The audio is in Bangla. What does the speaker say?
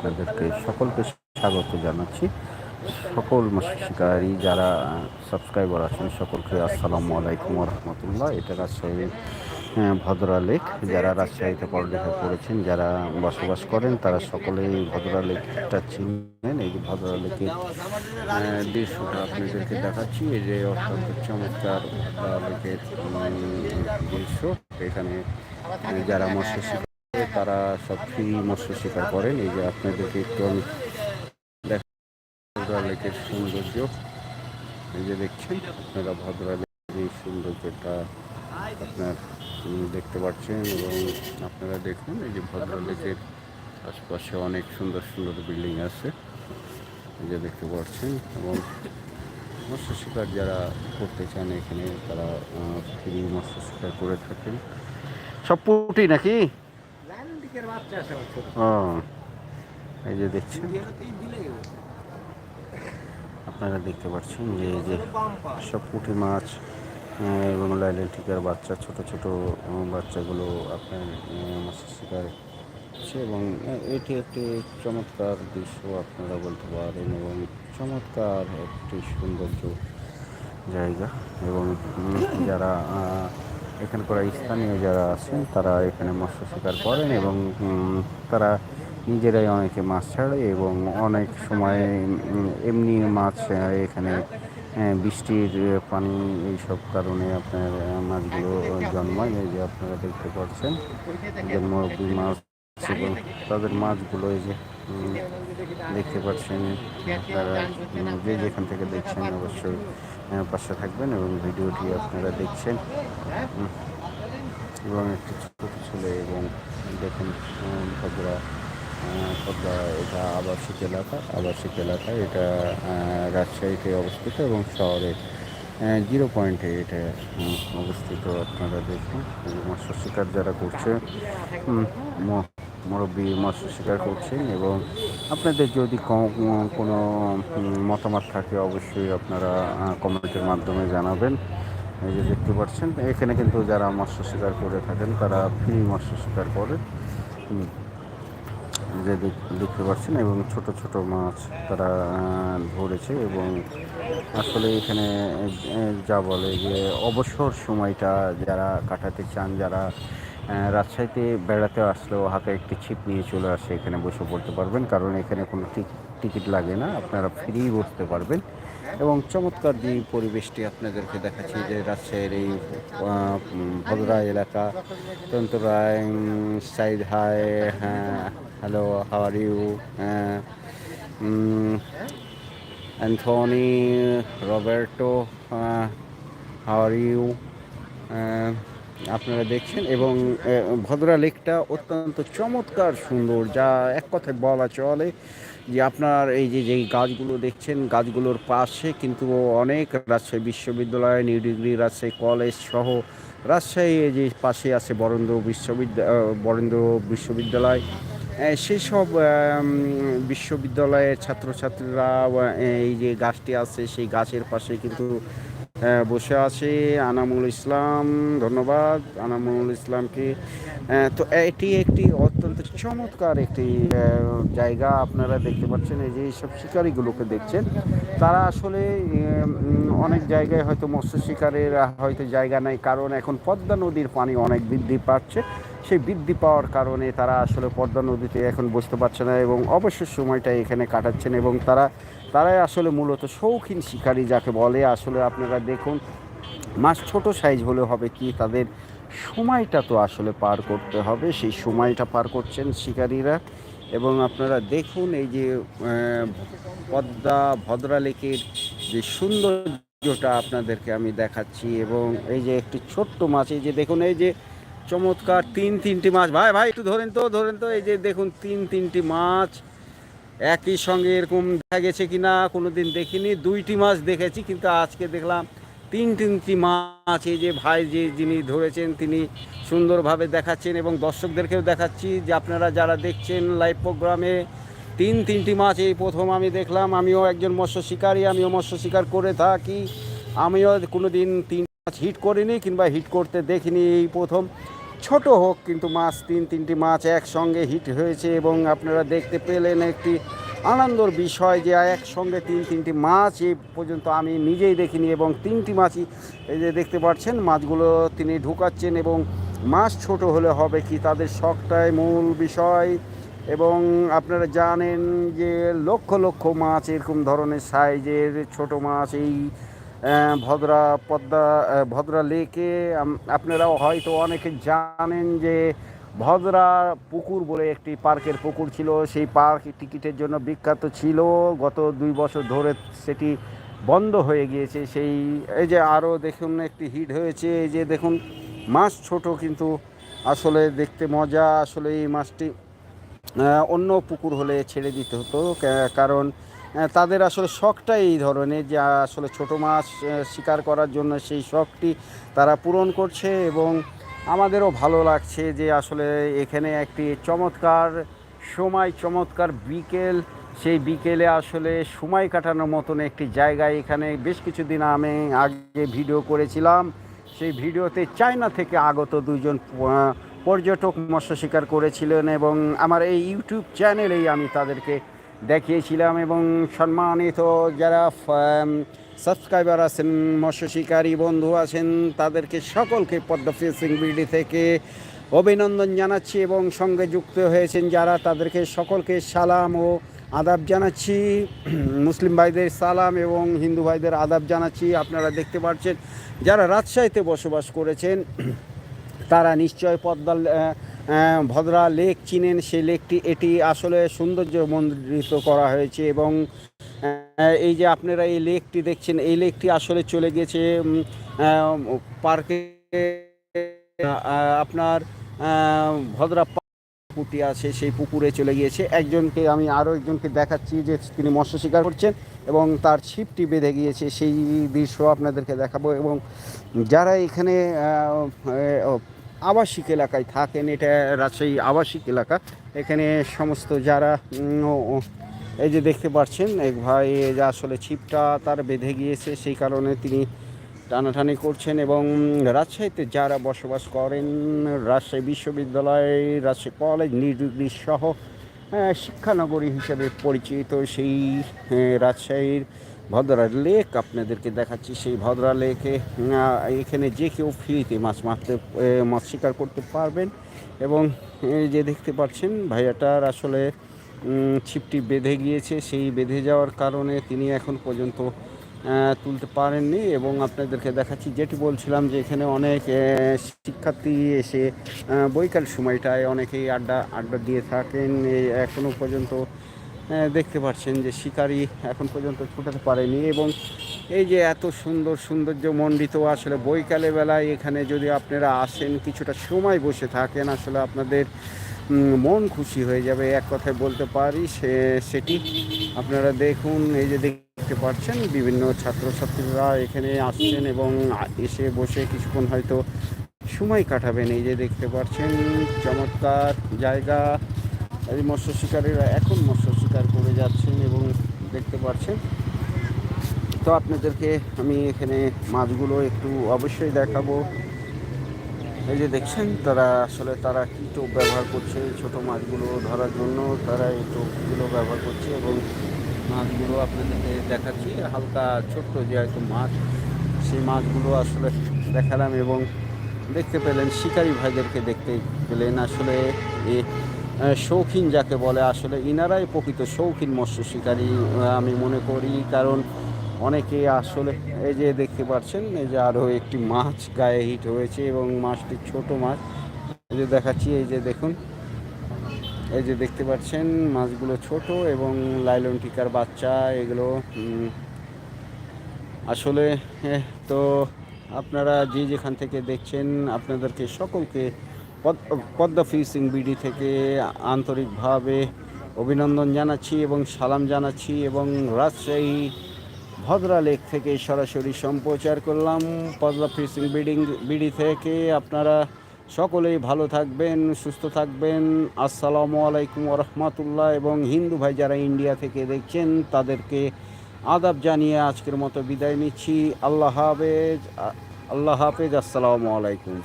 আপনাদেরকে সকলকে স্বাগত জানাচ্ছি। সকল শিকারী যারা সাবস্ক্রাইবার আছেন সকলকে আসসালামু আলাইকুম রহমতুল্লাহ এটা রাজশাহী আহ, ভদ্রা লেক। যারা রাজশাহীতে পড়ালেখা করেছেন যারা বসবাস করেন তারা সকলেই ভদ্রা লেকটা চিনেন। এই যে ভদ্রা লেকের দৃশ্যটা আপনাদেরকে দেখাচ্ছি। এই যে অত্যন্ত চমৎকার ভদ্রা লেকের দৃশ্য। এখানে যারা মৎস্য করে তারা সব ফ্রি মৎস্য শিকার করেন। এই যে আপনাদেরকে একটু আমি ভদ্রা লেকের সৌন্দর্য। এই যে দেখছেন, আপনারা ভদ্রা লেকের এই সৌন্দর্যটা আপনার দেখতে পাচ্ছেন এবং আপনারা দেখুন, এই যে ভদ্রা লেকের আশপাশে অনেক সুন্দর সুন্দর বিল্ডিং আছে। এই যে দেখতে পাচ্ছেন, এবং মৎস্য শিকার যারা করতে চান এখানে তারা ফ্রি মৎস্য শিকার করে থাকেন। সব পুটি নাকি ল্যান্ডিকের বাচ্চা আছে আমার ছোট। ও এই যে দেখছেন। আপনারা দেখতে পাচ্ছেন যে এই যে সব পুঁটি মাছ এবং লাইলেন্টিকার বাচ্চা ছোট ছোট বাচ্চাগুলো আপনার মৎস্য শিকার এবং এটি একটি চমৎকার দৃশ্য আপনারা বলতে পারেন এবং চমৎকার একটি সৌন্দর্য জায়গা এবং যারা এখানকার স্থানীয় যারা আছেন, তারা এখানে মৎস্য শিকার করেন এবং তারা নিজেরাই অনেকে মাছ ছাড়ে এবং অনেক সময় এমনি মাছ এখানে বৃষ্টির পানি এইসব কারণে আপনার মাছগুলো জন্মায়। এই যে আপনারা দেখতে পাচ্ছেন জন্ম মাছ তাদের মাছগুলো এই যে দেখতে পাচ্ছেন উম, যে যেখান থেকে দেখছেন অবশ্যই পাশে থাকবেন এবং ভিডিওটি আপনারা দেখছেন। এবং একটি ছোট ছেলে এবং দেখুন ভদ্রা পদ্মা এটা আবাসিক এলাকা আবাসিক এলাকা এটা রাজশাহীতে অবস্থিত এবং শহরে জিরো পয়েন্টে এটা অবস্থিত আপনারা দেখুন। মৎস্য শিকার যারা করছে মুরব্বী মৎস্য শিকার করছেন এবং আপনাদের যদি কোনো মতামত থাকে, অবশ্যই আপনারা কমেন্টের মাধ্যমে জানাবেন এই যে দেখতে পাচ্ছেন, এখানে কিন্তু যারা মৎস্য শিকার করে থাকেন, তারা ফ্রি মৎস্য শিকার হুম। যে দেখতে পাচ্ছেন, এবং ছোট ছোট মাছ তারা ধরেছে এবং আসলে এখানে যা বলে যে অবসর সময়টা যারা কাটাতে চান, যারা রাজশাহীতে বেড়াতে আসলেও হাতে একটি ছিপ নিয়ে চলে আসে, এখানে বসে পড়তে পারবেন। কারণ এখানে কোনো টিক- টিকিট লাগে না, আপনারা ফ্রি বসতে পারবেন। এবং চমৎকার যে পরিবেশটি আপনাদেরকে দেখাচ্ছি যে রাজশাহীর এই ভদ্রা এলাকা। তন্তরায় সাইড হাই হ্যাঁ hello how are you Anthony, Roberto how are you আপনারা দেখছেন এবং ভদ্রা লেকটা অত্যন্ত চমৎকার সুন্দর, যা এক কথায় বলা চলে যে আপনার এই যে যেই গাছগুলো দেখছেন, গাছগুলোর পাশে কিন্তু অনেক রাজশাহী বিশ্ববিদ্যালয়, নিউ ডিগ্রি, রাজশাহী কলেজ সহ রাজশাহী যে পাশে আছে বরেন্দ্র বিশ্ববিদ্যালয় বরেন্দ্র বিশ্ববিদ্যালয়। সেই সব বিশ্ববিদ্যালয়ের ছাত্রছাত্রীরা এই যে গাছটি আছে, সেই গাছের পাশে কিন্তু বসে আছে আনামুল ইসলাম ধন্যবাদ। আনামুল ইসলামকে আহ, তো এটি একটি অত্যন্ত চমৎকার একটি জায়গা আপনারা দেখতে পাচ্ছেন এই যে এইসব শিকারিগুলোকে দেখছেন। তারা আসলে অনেক জায়গায় হয়তো মৎস্য শিকারের হয়তো জায়গা নাই কারণ এখন পদ্মা নদীর পানি অনেক বৃদ্ধি পাচ্ছে। সেই বৃদ্ধি পাওয়ার কারণে তারা আসলে পদ্মা নদীতে এখন বসতে পারছে না এবং অবসর সময়টা এখানে কাটাচ্ছেন এবং তারা তারাই আসলে মূলত শৌখিন শিকারী যাকে বলে। আসলে আপনারা দেখুন, মাছ ছোট সাইজ হলে হবে কি, তাদের সময়টা তো আসলে পার করতে হবে। সেই সময়টা পার করছেন শিকারীরা। এবং আপনারা দেখুন এই যে পদ্মা ভদ্রা লেকের যে সৌন্দর্যটা আপনাদেরকে আমি দেখাচ্ছি। এবং এই যে একটি ছোট্ট মাছ, এই যে দেখুন, এই যে চমৎকার তিন তিনটি মাছ। ভাই ভাই, একটু ধরেন তো ধরেন তো, এই যে দেখুন, তিন তিনটি মাছ। একই সঙ্গে এরকম দেখা গেছে কি না কোনো দিন দেখিনি। দুইটি মাছ দেখেছি, কিন্তু আজকে দেখলাম তিন তিনটি মাছ। এই যে ভাই যে যিনি ধরেছেন, তিনি সুন্দরভাবে দেখাচ্ছেন এবং দর্শকদেরকেও দেখাচ্ছি যে আপনারা যারা দেখছেন লাইভ প্রোগ্রামে তিন তিনটি মাছ এই প্রথম আমি দেখলাম। আমিও একজন মৎস্য শিকারী, আমিও মৎস্য শিকার করে থাকি। আমিও কোনো দিন তিন মাছ হিট করিনি কিংবা হিট করতে দেখিনি এই প্রথম। ছোট হোক, কিন্তু মাছ, তিন, তিনটি মাছ একসঙ্গে হিট হয়েছে এবং আপনারা দেখতে পেলেন একটি আনন্দর বিষয় যে একসঙ্গে তিন, তিনটি মাছ এই পর্যন্ত আমি নিজেই দেখিনি এবং তিনটি মাছই এই যে দেখতে পাচ্ছেন, মাছগুলো তিনি ঢুকাচ্ছেন এবং মাছ ছোট হলে হবে কি তাদের শখটাই মূল বিষয় এবং আপনারা জানেন যে লক্ষ লক্ষ মাছ এরকম ধরনের সাইজের ছোট মাছ এই ভদ্রা পদ্মা ভদ্রা লেকে আপনারাও হয়তো অনেকে জানেন যে ভদ্রা পুকুর বলে একটি পার্কের পুকুর ছিল। সেই পার্ক টিকিটের জন্য বিখ্যাত ছিল। গত দুই বছর ধরে সেটি বন্ধ হয়ে গিয়েছে। সেই, এই যে আরও দেখুন একটি হিট হয়েছে। এই যে দেখুন, মাছ ছোট কিন্তু আসলে দেখতে মজা। আসলে এই মাছটি অন্য পুকুর হলে ছেড়ে দিতে হতো। কারণ তাদের আসলে শখটাই এই ধরনের যে আসলে ছোট মাছ শিকার করার জন্য সেই শখটি তারা পূরণ করছে এবং আমাদেরও ভালো লাগছে যে, আসলে এখানে একটি চমৎকার সময়, চমৎকার বিকেল। সেই বিকেলে আসলে সময় কাটানোর মতন একটি জায়গায় এখানে বেশ কিছুদিন আমি আগে ভিডিও করেছিলাম। সেই ভিডিওতে চায়না থেকে আগত দুজন পর্যটক মৎস্য শিকার করেছিলেন এবং আমার এই ইউটিউব চ্যানেলেই আমি তাদেরকে দেখিয়েছিলাম এবং সম্মানিত যারা সাবস্ক্রাইবার আছেন মৎস্য শিকারী বন্ধু আছেন তাদেরকে সকলকে পদ্মা ফিশিং বিডি থেকে অভিনন্দন জানাচ্ছি এবং সঙ্গে যুক্ত হয়েছেন যারা তাদেরকে সকলকে সালাম ও আদাব জানাচ্ছি। মুসলিম ভাইদের সালাম এবং হিন্দু ভাইদের আদাব জানাচ্ছি। আপনারা দেখতে পাচ্ছেন যারা রাজশাহীতে বসবাস করেছেন তারা নিশ্চয় পদ্মা আহ, আহ, ভদ্রা লেক চিনেন সেই লেকটি। এটি আসলে সৌন্দর্য মন্ডিত করা হয়েছে এবং এই যে আপনারা এই লেকটি দেখছেন, এই লেকটি আসলে চলে গেছে পার্কে আপনার ভদ্রা পুকুরটি আছে, সেই পুকুরে চলে গিয়েছে। একজনকে আমি আরও একজনকে দেখাচ্ছি যে তিনি মৎস্য শিকার করছেন এবং তার ছিপটি বেঁধে গিয়েছে, সেই দৃশ্য আপনাদেরকে দেখাবো এবং যারা এখানে আবাসিক এলাকায় থাকেন, এটা রাজশাহী আবাসিক এলাকা। এখানে সমস্ত যারা এই যে দেখতে পাচ্ছেন, এক ভাই যে আসলে ছিপটা তার বেঁধে গিয়েছে, সেই কারণে তিনি টানাটানি করছেন এবং রাজশাহীতে যারা বসবাস করেন, রাজশাহী বিশ্ববিদ্যালয়, রাজশাহী কলেজ নির্ডিগ্রি সহ শিক্ষানগরী হিসেবে পরিচিত সেই রাজশাহীর ভদ্রা লেক আপনাদেরকে দেখাচ্ছি সেই ভদ্রা লেকে। এখানে যে কেউ ফ্রিতে মাছ মারতে মাছ শিকার করতে পারবেন। এবং যে দেখতে পাচ্ছেন, ভাইয়াটার আসলে ছিপটি বেঁধে গিয়েছে। সেই বেঁধে যাওয়ার কারণে তিনি এখন পর্যন্ত তুলতে পারেননি। এবং আপনাদেরকে দেখাচ্ছি, যেটি বলছিলাম যে এখানে অনেক শিক্ষার্থী এসে বৈকাল সময়টায় অনেকেই আড্ডা আড্ডা দিয়ে থাকেন। এখনও পর্যন্ত দেখতে পাচ্ছেন যে শিকারি এখন পর্যন্ত ছুটাতে পারেনি এবং এই যে এত সুন্দর সৌন্দর্য মণ্ডিত আসলে বৈকালে বেলায় এখানে যদি আপনারা আসেন, কিছুটা সময় বসে থাকেন, আসলে আপনাদের মন খুশি হয়ে যাবে। এক কথায় বলতে পারি, সে, সেটি আপনারা দেখুন, এই যে দেখতে পাচ্ছেন বিভিন্ন ছাত্রছাত্রীরা এখানে আসছেন এবং এসে বসে কিছুক্ষণ হয়তো সময় কাটাবেন। এই যে দেখতে পাচ্ছেন, চমৎকার জায়গা। এই মৎস্য শিকারীরা এখন মৎস্য শিকার করে যাচ্ছেন এবং দেখতে পাচ্ছেন। তো আপনাদেরকে আমি এখানে মাছগুলো একটু অবশ্যই দেখাবো। এই যে দেখছেন, তারা আসলে তারা কী টোপ ব্যবহার করছে? ছোট মাছগুলো ধরার জন্য তারা এই টোপগুলো ব্যবহার করছে এবং মাছগুলো আপনাদেরকে দেখাচ্ছি। হালকা ছোট্ট যে হয়তো মাছ, সেই মাছগুলো আসলে দেখালাম এবং দেখতে পেলেন, শিকারি ভাইদেরকে দেখতে পেলেন। আসলে এ শৌখিন যাকে বলে, আসলে ইনারাই প্রকৃত শৌখিন মৎস্য শিকারী আমি মনে করি। কারণ অনেকে আসলে এই যে দেখতে পাচ্ছেন, এই যে আরও একটি মাছ গায়ে হিট হয়েছে এবং মাছটি ছোট মাছ। এই যে দেখাচ্ছি, এই যে দেখুন। এই যে দেখতে পাচ্ছেন, মাছগুলো ছোট এবং লাইলন টিকার বাচ্চা, এগুলো আসলে তো আপনারা যে যেখান থেকে দেখছেন, আপনাদেরকে সকলকে পদ্মা ফিশিং বিডি থেকে আন্তরিকভাবে অভিনন্দন জানাচ্ছি এবং সালাম জানাচ্ছি এবং রাজশাহী ভদ্রা লেক থেকে সরাসরি সম্প্রচার করলাম পদ্মা ফিশিং বিডিং, বিডি থেকে। আপনারা সকলেই ভালো থাকবেন, সুস্থ থাকবেন। আসসালামু আলাইকুম রহমতুল্লাহ এবং হিন্দু ভাই যারা ইন্ডিয়া থেকে দেখছেন, তাদেরকে আদাব জানিয়ে আজকের মতো বিদায় নিচ্ছি। আল্লাহ হাফেজ আল্লাহ হাফেজ, আসসালামু আলাইকুম।